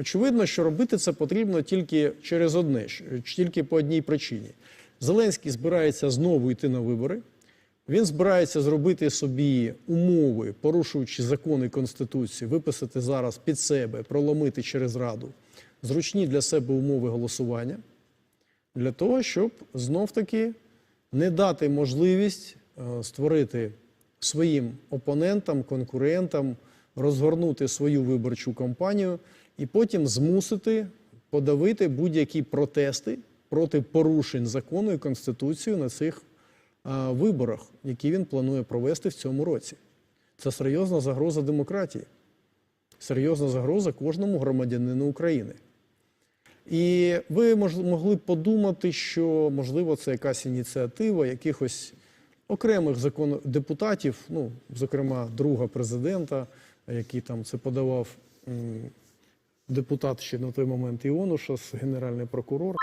Очевидно, що робити це потрібно тільки через одне, тільки по одній причині. Зеленський збирається знову йти на вибори. Він збирається зробити собі умови, порушуючи закони і Конституцію, виписати зараз під себе, проломити через Раду зручні для себе умови голосування, для того, щоб знов-таки не дати можливість е, створити своїм опонентам, конкурентам, розгорнути свою виборчу кампанію і потім змусити подавити будь-які протести проти порушень закону і Конституції на цих е, виборах, які він планує провести в цьому році. Це серйозна загроза демократії, серйозна загроза кожному громадянину України. І ви могли б подумати, що можливо це якась ініціатива якихось окремих закон... депутатів, ну, зокрема, друга президента, який там це подавав депутат ще на той момент Іонушас, генеральний прокурор.